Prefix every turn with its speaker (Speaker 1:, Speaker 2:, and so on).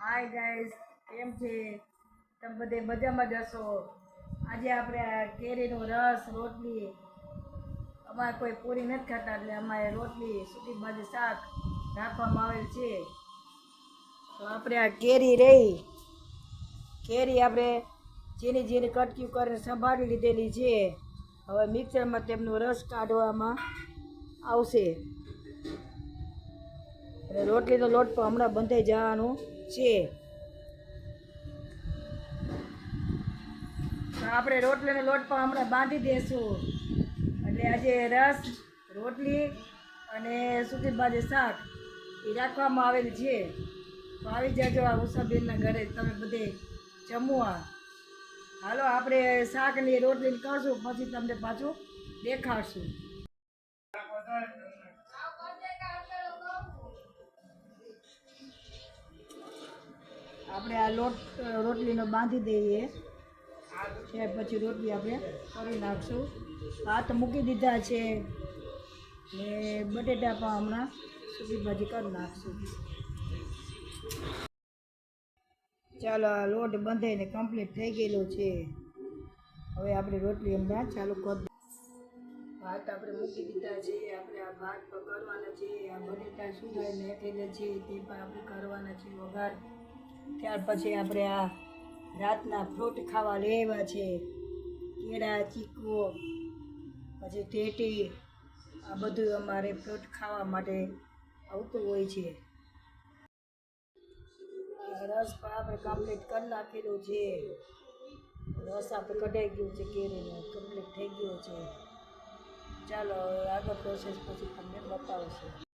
Speaker 1: Hi guys કેમ છે? તમે બધે મજામાં જ હશો? આજે આપણે કેરીનો રસ, રોટલી. અમારે કોઈ પૂરી નથી ખાતા એટલે અમારે રોટલી, સૂકી ભાજી, શાક રાખવામાં આવેલ છે. તો આપણે આ કેરી રહી. કેરી આપણે ઝીણી ઝીણી કટકી કરીને સંભાળી લીધેલી છે. હવે મિક્સરમાં તેમનો રસ કાઢવામાં આવશે. અને રોટલીનો લોટ પણ હમણાં બંધાઈ જવાનું. છે. આપણે રોટલીનો લોટ પણ હમણાં બાંધી દેશું. એટલે આજે રસ, રોટલી અને સૂકી ભાજી શાક એ રાખવામાં આવેલ છે. તો આવી જાજો આ ઉષાબેનના ઘરે તમે બધે જમવા. હાલો, આપણે શાકની રોટલી કરશું, પછી તમને પાછું દેખાડશું. આપણે આ લોટ રોટલીનો બાંધી દઈએ. છે પછી રોટલી આપણે કરી નાખશું. ભાત મૂકી દીધા છે ને બટેટા પણ હમણાં સૂકી ભાજી કરી નાખશું. ચાલો, આ લોટ બંધાઈને કમ્પ્લીટ થઈ ગયેલો છે. હવે આપણે રોટલી હમણાં ચાલુ કરી ભાત આપણે મૂકી દીધા છે, આપણે આ ભાત કરવાના છે, આ બટેટા સુધારીને નાખેલા છે, તે પણ આપણે કરવાના છે વઘાર. ત્યાર પછી આપણે આ રાતના ફ્રૂટ ખાવા લેવા છે. કેળા, ચીકુ, પછી ટેટી, આ બધું અમારે ફ્રૂટ ખાવા માટે આવતું હોય છે. રસ પણ આપણે કમ્પ્લીટ કરી નાખેલું છે. રસ આપણે કઢાઈ ગયું છે, કેરીનો કમ્પ્લીટ થઈ ગયો છે. ચાલો, હવે આગળ પ્રોસેસ પછી તમને બતાવશું.